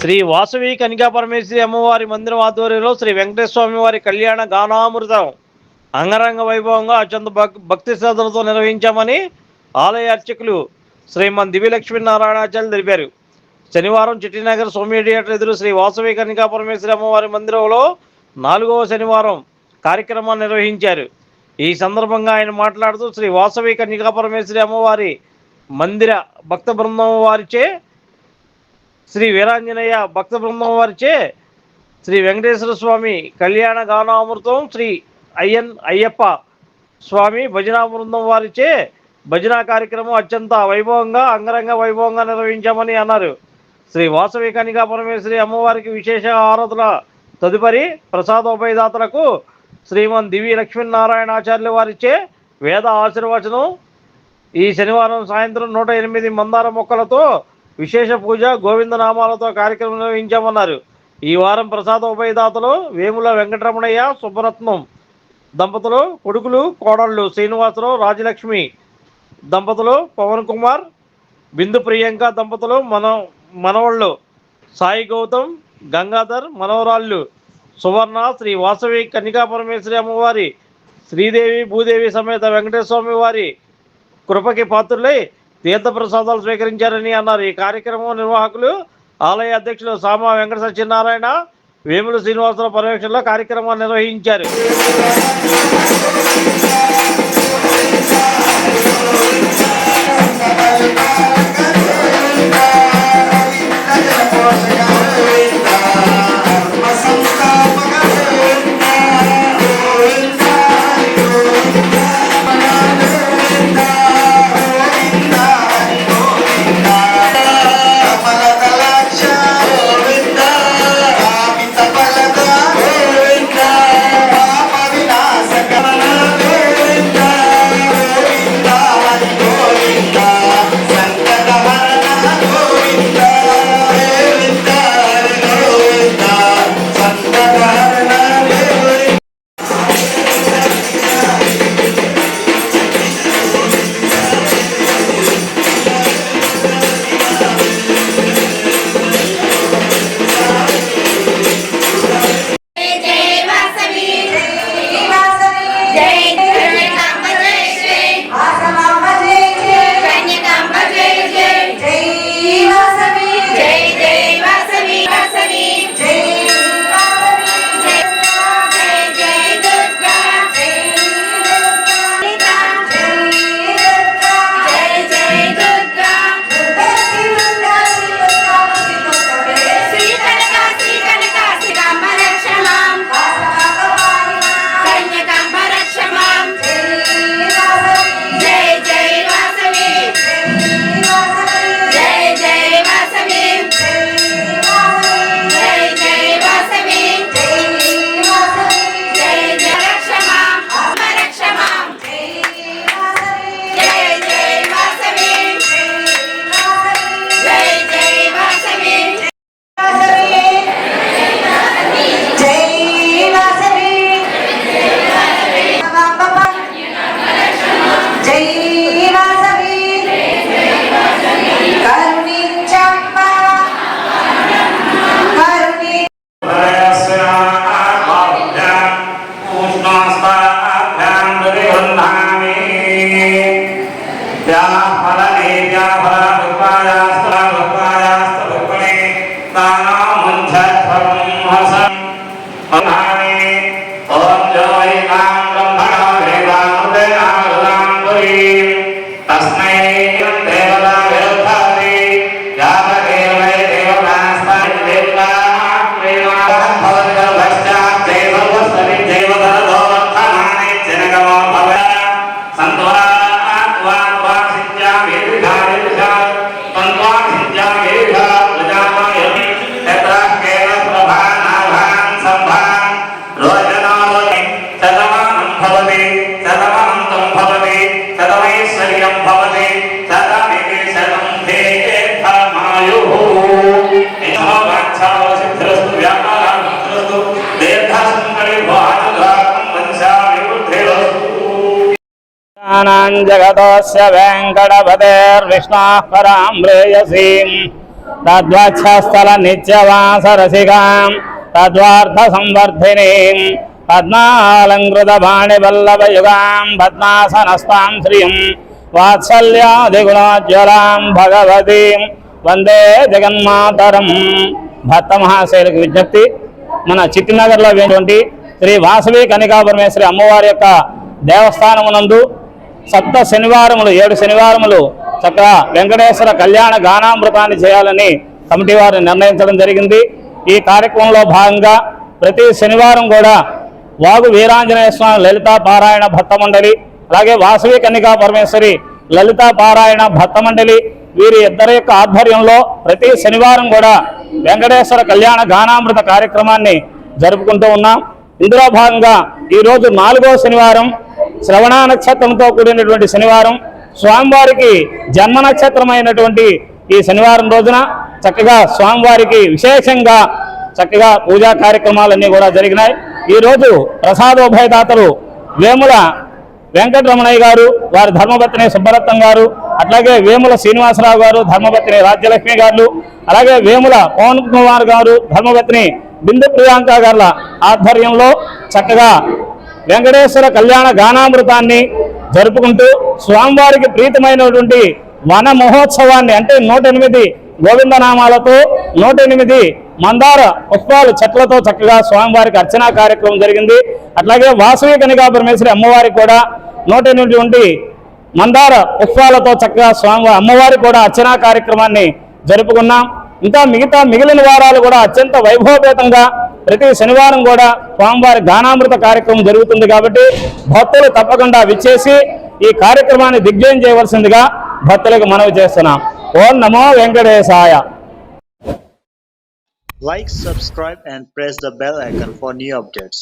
శ్రీ వాసవి కనికా పరమేశ్వరి అమ్మవారి మందిరం ఆధ్వర్యంలో శ్రీ వెంకటేశ్వర స్వామి వారి కళ్యాణ గానామృతం అంగరంగ వైభవంగా అత్యంత భక్- భక్తి శ్రద్ధలతో నిర్వహించామని ఆలయ అర్చకులు శ్రీమన్ దివ్యలక్ష్మీ నారాయణాచార్యులు తెలిపారు. శనివారం చిట్టినగర్ సౌమ్య థియేటర్ ఎదురు శ్రీ వాసవి కనికా పరమేశ్వరి అమ్మవారి మందిరంలో నాలుగవ శనివారం కార్యక్రమాన్ని నిర్వహించారు. ఈ సందర్భంగా ఆయన మాట్లాడుతూ శ్రీ వాసవి కన్యకా పరమేశ్వరి అమ్మవారి మందిర భక్త బృందం వారిచే శ్రీ వీరాంజనేయ భక్త బృందం వారిచే శ్రీ వెంకటేశ్వర స్వామి కళ్యాణ గానామృతం శ్రీ అయ్యన్ అయ్యప్ప స్వామి భజనా బృందం వారిచే భజన కార్యక్రమం అత్యంత వైభవంగా అంగరంగ వైభవంగా నిర్వహించామని అన్నారు. శ్రీ వాసవి కనికా పరమేశ్వరి అమ్మవారికి విశేష ఆరాధన. తదుపరి ప్రసాదోపయదాతలకు శ్రీమన్ దివి లక్ష్మీనారాయణ ఆచార్యుల వారిచే వేద ఆశీర్వచనం. ఈ శనివారం సాయంత్రం నూట ఎనిమిది మందార మొక్కలతో విశేష పూజ గోవింద నామాలతో కార్యక్రమం నిర్వహించామన్నారు. ఈ వారం ప్రసాద ఉభయదాతలు వేముల వెంకటరమణయ్య సుబ్బరత్నం దంపతులు కొడుకులు కోడళ్ళు శ్రీనివాసరావు రాజలక్ష్మి దంపతులు పవన్ కుమార్ బిందు ప్రియాంక దంపతులు మనం మనవళ్ళు సాయి గౌతమ్ గంగాధర్ మనవరాళ్ళు సువర్ణ శ్రీ వాసవి కన్నికా పరమేశ్వరి అమ్మవారి శ్రీదేవి భూదేవి సమేత వెంకటేశ్వర స్వామి వారి కృపకి పాత్రులై తీర్థప్రసాదాలు స్వీకరించారని అన్నారు. ఈ కార్యక్రమం నిర్వాహకులు ఆలయ అధ్యక్షులు సామా వెంకట సత్యనారాయణ వేముల శ్రీనివాసరావు పర్యవేక్షణలో కార్యక్రమాన్ని నిర్వహించారు. Yeah. జగతోస్య వెంకటపతేర్విష్ణాః परां ప్రేయసీం తద్వక్షస్థల నిత్యవాస రసికాం తద్వార్థ సంవర్ధినీం పద్మాలంకృత బాణివల్లభయుగాం పద్మాసనస్తాం శ్రియం వాత్సల్యాదిగుణోజ్వలాం భగవతీం. వందే జగన్మాతరం. భర్త మహాశైలకు విజ్ఞప్తి. మన చిట్టినగర్లో వేటువంటి శ్రీ వాసవి కనికా అమ్మవారి యొక్క దేవస్థానమునందు సప్త శనివారములు ఏడు శనివారములు చక్కగా వెంకటేశ్వర కళ్యాణ గానామృతాన్ని చేయాలని కమిటీ వారు నిర్ణయించడం జరిగింది. ఈ కార్యక్రమంలో భాగంగా ప్రతి శనివారం కూడా వాగు వీరాంజనేయ స్వామి లలితా పారాయణ భక్త మండలి అలాగే వాసవి కన్నికా పరమేశ్వరి లలితా పారాయణ భక్త మండలి వీరి ఇద్దరి యొక్క ఆధ్వర్యంలో ప్రతి శనివారం కూడా వెంకటేశ్వర కళ్యాణ గానామృత కార్యక్రమాన్ని జరుపుకుంటూ ఉన్నాం. ఇందులో భాగంగా ఈరోజు నాలుగో శనివారం శ్రవణ నక్షత్రంతో కూడినటువంటి శనివారం స్వామివారికి జన్మ నక్షత్రమైనటువంటి ఈ శనివారం రోజున చక్కగా స్వామివారికి విశేషంగా చక్కగా పూజా కార్యక్రమాలన్నీ కూడా జరిగినాయి. ఈరోజు ప్రసాదోభయదాతలు వేముల వెంకటరమణయ్య గారు వారి ధర్మపత్ని సుబ్బరత్నం గారు అట్లాగే వేముల శ్రీనివాసరావు గారు ధర్మపత్ని రాజ్యలక్ష్మి గారు అలాగే వేముల పవన్ కుమార్ గారు ధర్మపత్ని బిందు ప్రియాంక గారుల ఆధ్వర్యంలో చక్కగా వెంకటేశ్వర కళ్యాణ గానామృతాన్ని జరుపుకుంటూ స్వామివారికి ప్రీతమైనటువంటి వన మహోత్సవాన్ని అంటే నూట ఎనిమిది గోవిందనామాలతో నూట ఎనిమిది మందార పుష్పాలు చెట్లతో చక్కగా స్వామివారికి అర్చనా కార్యక్రమం జరిగింది. అట్లాగే వాసవి కనికా పరమేశ్వరి అమ్మవారికి కూడా నూట ఎనిమిది మందార పుష్పాలతో చక్కగా స్వామి అమ్మవారికి కూడా అర్చనా కార్యక్రమాన్ని జరుపుకున్నాం. ఇంకా మిగతా మిగిలిన వారాలు కూడా అత్యంత వైభవపేతంగా ప్రతి శనివారం కూడా స్వామివారి గానామృత కార్యక్రమం జరుగుతుంది కాబట్టి భక్తులు తప్పకుండా విచ్చేసి ఈ కార్యక్రమాన్ని దిగ్జయం చేయవలసిందిగా భక్తులకు మనవి చేస్తున్నాం ఓం నమో వెంకటేశాయ Like, subscribe and press the bell icon for new updates.